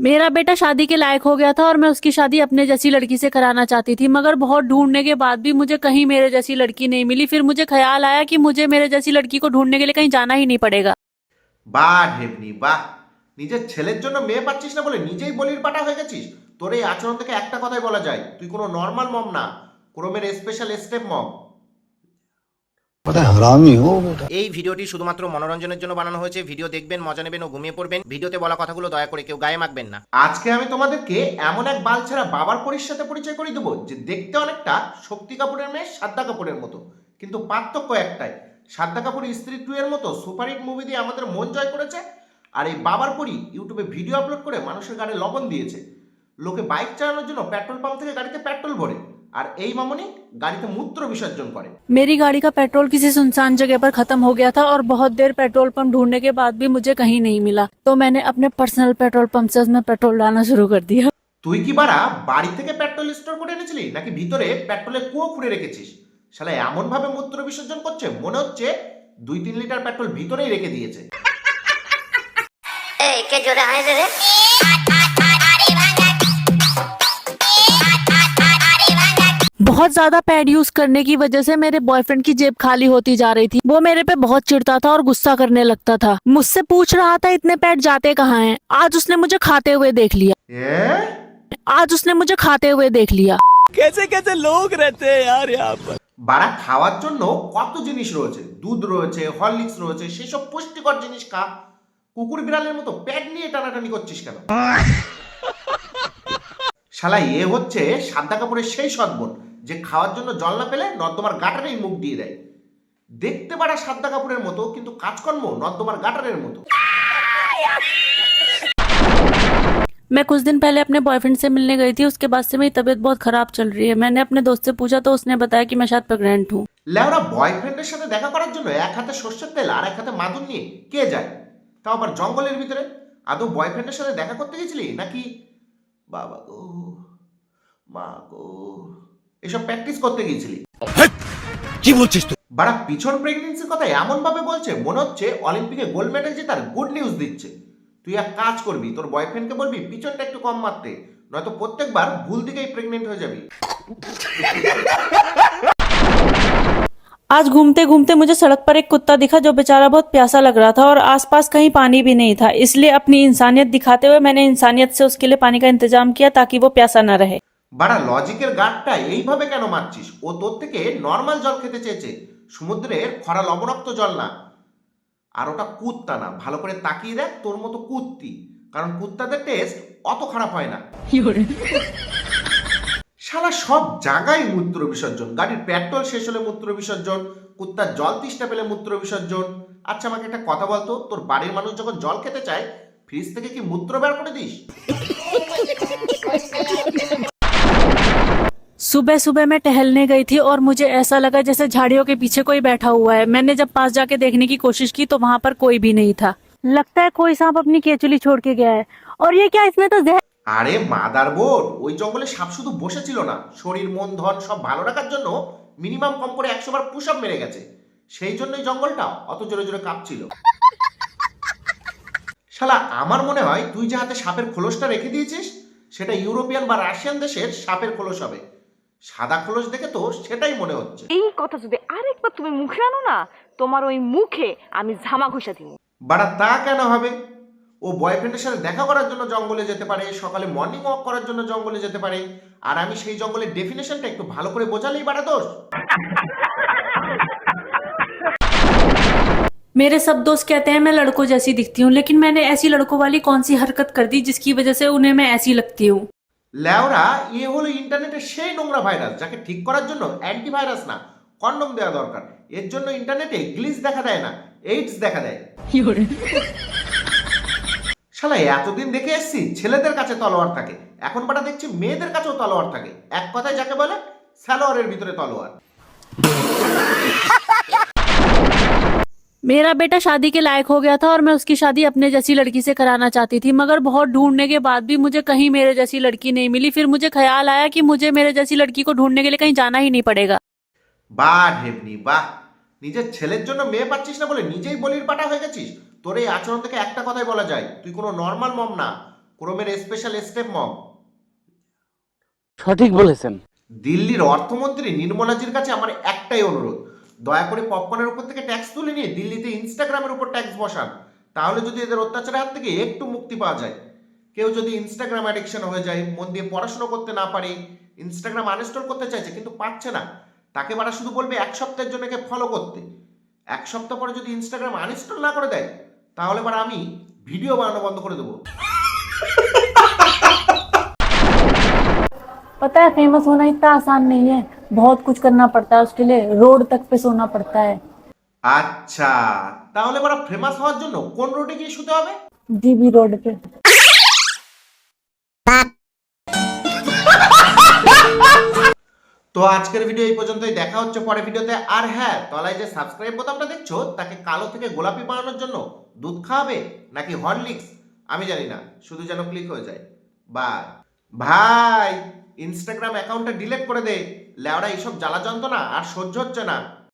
मेरा बेटा शादी के लायक हो गया था और मैं उसकी शादी अपने जैसी लड़की से कराना चाहती थी मगर बहुत ढूंढने के बाद भी मुझे कहीं मेरे जैसी लड़की नहीं मिली फिर मुझे ख्याल आया कि मुझे मेरे जैसी लड़की को ढूंढने के लिए कहीं जाना ही नहीं पड़ेगा বাহ ঢেবনি বাহ নিজের ছেলের জন্য মেয়ে পাচ্ছিস না বলে নিজেই বলির পাটা হয়ে গেছিস তোর এই আচরণ থেকে একটা কথাই বলা যায় তুই কোনো নর্মাল মম না ক্রমের স্পেশাল স্টেপ মম बड़ा हरामी हो बेटा এই ভিডিওটি শুধুমাত্র মনোরঞ্জনের জন্য বানানো হয়েছে। ভিডিও দেখবেন মজা নেবেন ও ঘুমিয়ে পড়বেন। ভিডিওতে বলা কথাগুলো দয়া করে কেউ গায়ে মাখবেন না। আজকে আমি তোমাদেরকে এমন এক বাল ছাড়া বাবার পরির সাথে পরিচয় করে দেবো যে দেখতে অনেকটা শক্তি কাপুরের মেয়ে সাদ্দা কাপুরের মতো। কিন্তু পার্থক্য একটাই সাদ্দা কাপুর স্ত্রী টু এর মতো সুপারহিট মুভি দিয়ে আমাদের মন জয় করেছে আর এই বাবার পরি ইউটিউবে ভিডিও আপলোড করে মানুষের গাড়ি লবণ দিয়েছে। লোকে বাইক চালানোর জন্য পেট্রোল পাম্প থেকে গাড়িতে পেট্রোল ভরে। আর এই মামনি গাড়িতে মূত্র বিসর্জন করে मेरी गाड़ी का पेट्रोल किसी सुनसान जगह पर खत्म हो गया था और बहुत देर पेट्रोल पंप ढूंढने के बाद भी मुझे कहीं नहीं मिला तो मैंने अपने पर्सनल पेट्रोल पंप से उसमें पेट्रोल डालना शुरू कर दिया তুই কি বাড়া বাড়ি থেকে পেট্রোল স্টোর করে এনেছিলি নাকি ভিতরে পেট্রোলের কুয়ো খুঁড়ে রেখেছিস শালা এমন ভাবে মূত্র বিসর্জন করছে মনে হচ্ছে দুই তিন লিটার পেট্রোল ভিতরেই রেখে দিয়েছে এই কে জোরে হাই দে রে बहुत ज्यादा पैड यूज करने की वजह से मेरे बॉयफ्रेंड की जेब खाली होती जा रही थी वो मेरे पे बहुत चिढ़ता था और गुस्सा करने लगता था मुझसे पूछ रहा था इतने पैड जाते कहाँ हैं आज उसने मुझे खाते हुए देख लिया এ आज उसने मुझे खाते हुए देख लिया कैसे कैसे लोग रहते हैं यार यहाँ पर বাড়া খাওয়ার জন্য কত জিনিস রয়েছে দুধ রয়েছে হরলিক্স রয়েছে সেসব পুষ্টিকর জিনিস খা কুকুর বিড়ালের মতো প্যাড নিয়ে টানাটানি করছিস কেন শালা এ হচ্ছে সাদা কাপড়ের সেই সদ্বন যে খাওয়ার জন্য জল না পেলে নর্দমার গাটারেই মুখ দিয়ে দেয় দেখতে পারা সাদা কাপড়ের মতো কিন্তু কাজকর্ম নর্দমার গাটারের মতো मैं कुछ दिन पहले अपने बॉयफ्रेंड से मिलने गई थी उसके बाद से मेरी तबीयत बहुत खराब चल रही है मैंने अपने दोस्त से पूछा तो उसने बताया कि मैं शायद प्रेग्नेंट हूँ লেওরা বয়ফ্রেন্ডের সাথে দেখা করার জন্য এক হাতে সর্ষের তেল আর এক হাতে মাদুর নিয়ে কে যায় তাও আবার জঙ্গলের ভিতরে আদৌ বয়ফ্রেন্ডের সাথে দেখা করতে গেছিলি নাকি বাবা গো মা গো এসব প্র্যাকটিস করতে গিয়েছিলি কি বলছিস তুই বাড়া পিছন প্রেগনেন্সির কথা এমন ভাবে বলছে মনে হচ্ছে অলিম্পিকে গোল্ড মেডেল জেতার গুড নিউজ দিচ্ছে তুই এক কাজ করবি তোর বয়ফ্রেন্ডকে বলবি পিছনটা একটু কম মারতে নয়তো প্রত্যেকবার ভুল দিকেই প্রেগনেন্ট হয়ে যাবি आज घूमते घूमते मुझे सड़क पर एक कुत्ता दिखा जो बेचारा बहुत प्यासा लग रहा था और आसपास कहीं पानी भी नहीं था इसलिए अपनी इंसानियत दिखाते हुए मैंने इंसानियत से उसके लिए पानी का इंतजाम किया ताकि वो प्यासा न रहे বাড়া লজিকের গাঢ়টা এইভাবে কেন মারছিস? ও তোর থেকে নর্মাল জল খেতে চেয়েছে। সমুদ্রের খরা লবণাক্ত জল না। আর ওটা কুত্তা না। ভালো করে তাকিয়ে দেখ তোর মতো কুত্তি। কারণ কুত্তাদের টেস্ট অত খারাপ হয় না। শালা সব জায়গায় মূত্র বিসর্জন। গাড়ির পেট্রোল শেষ হলে মূত্র বিসর্জন। কুত্তার জল তৃষ্ণা পেলে মূত্র বিসর্জন। আচ্ছা আমাকে একটা কথা বলতো? তোর বাড়ির মানুষ যখন জল খেতে চায় ফ্রিজ থেকে কি মূত্র বের করে দিস? सुबह सुबह मैं टहलने गई थी और मुझे ऐसा लगा जैसे झाड़ियों के पीछे कोई बैठा हुआ है मैंने जब पास जाके देखने की कोशिश की तो वहां पर कोई भी नहीं था लगता है कोई सांप अपनी केचुली छोड़ के गया है और ये क्या इसमें तो जहर আরে মাদার বোর্ড ওই জঙ্গলে সাপ শুধু বসেছিল না শরীর মন ধন সব ভালো রাখার জন্য মিনিমাম কম করে একশো বার পুশ মেরে গেছে সেই জন্যই জঙ্গলটা অত জোরে জোরে কাঁপছিল শালা আমার মনে হয় তুই যে হাতে সাপের খোলসটা রেখে দিয়েছিস সেটা ইউরোপিয়ান বা রাশিয়ান দেশের সাপের খোলস হবে সাদা খোলস দেখে তো সেটাই মনে হচ্ছে এই কথা যদি আরেকবার তুমি মুখে আনো না তোমার ওই মুখে আমি ঝামা ঘষা দিব বাড়া তা কেন হবে ও বয়ফ্রেন্ডের সাথে দেখা করার জন্য জঙ্গলে যেতে পারে সকালে মর্নিং ওয়াক করার জন্য জঙ্গলে যেতে পারে আর আমি সেই জঙ্গলের ডেফিনেশনটা একটু ভালো করে বোঝালেই বাড়া দোষ मेरे सब दोस्त कहते हैं मैं लड़कों जैसी दिखती हूँ लेकिन मैंने ऐसी लड़कों वाली कौन सी हरकत कर दी जिसकी वजह से उन्हें मैं ऐसी लगती हूँ ল্যাওরা এ হলো ইন্টারনেটের সেই নোংরা ভাইরাস যাকে ঠিক করার জন্য অ্যান্টিভাইরাস না কন্ডম দেওয়া দরকার। এর জন্য ইন্টারনেটে গ্লিচ দেখা দেয় না এইডস দেখা দেয়। শালা এতদিন দেখে এসছি ছেলেদের কাছে তলোয়ার থাকে এখন বাটা দেখছি মেয়েদের কাছেও তলোয়ার থাকে। এক কথায় যাকে বলে স্যালোয়ারের ভিতরে তলোয়ার। मेरा बेटा शादी के लायक हो गया था और मैं उसकी शादी अपने जैसी लड़की से कराना चाहती थी मगर बहुत ढूंढने के बाद भी मुझे कहीं मेरे जैसी लड़की नहीं मिली फिर मुझे ख्याल आया कि मुझे मेरे जैसी लड़की को ढूंढने के लिए कहीं जाना ही नहीं पड़ेगा বাহ ঢেবনি বাহ নিজের ছেলের জন্য মেয়ে পাচ্ছিস না বলে নিজেই বলির পাটা হয়ে গেছিস তোর এই আচরণ থেকে একটা কথাই বলা যায় তুই কোনো নর্মাল মম না ক্রোমের স্পেশাল স্টেপ মম সঠিক বলেছেন দিল্লির অর্থমন্ত্রী নির্মলাজির কাছে আমার একটাই অনুরোধ দয়া করে পপকর্নের উপর থেকে ট্যাক্স তুলে নিয়ে দিল্লিতে ইনস্টাগ্রামের উপর ট্যাক্স বসান তাহলে যদি এদের অত্যাচারের হাত থেকে একটু মুক্তি পাওয়া যায় কেউ যদি ইনস্টাগ্রাম অ্যাডিকশন হয়ে যায় মন দিয়ে পড়াশোনা করতে না পারে ইনস্টাগ্রাম আনইনস্টল করতে চাইছে কিন্তু পারছে না তাকে বারা শুধু বলবে এক সপ্তাহের জন্য একে ফলো করতে এক সপ্তাহ পরে যদি ইনস্টাগ্রাম আনইনস্টল না করে দেয় তাহলে বারা আমি ভিডিও বানানো বন্ধ করে দেবো पता है फेमस होना इतना आसान नहीं है बहुत कुछ करना पड़ता है उसके लिए रोड तक पे सोना पड़ता है আচ্ছা তাহলে বারা ফেমাস হওয়ার জন্য কোন রোডে গিয়ে শুতে হবে जीबी रोड पे তো আজকের ভিডিও এই পর্যন্তই দেখা হচ্ছে পরে ভিডিওতে আর হ্যাঁ তলায় যে সাবস্ক্রাইব বোতামটা দেখছো তাকে কালো থেকে গোলাপি বানানোর জন্য দুধ খাওয়াবে নাকি হরলিক্স আমি জানি না শুধু যেন ক্লিক হয়ে যায় বাই ভাই ইনস্টাগ্রাম অ্যাকাউন্টটা ডিলিট করে দে লেওড়া এইসব জ্বালা যন্ত্রণা আর সহ্য হচ্ছে না।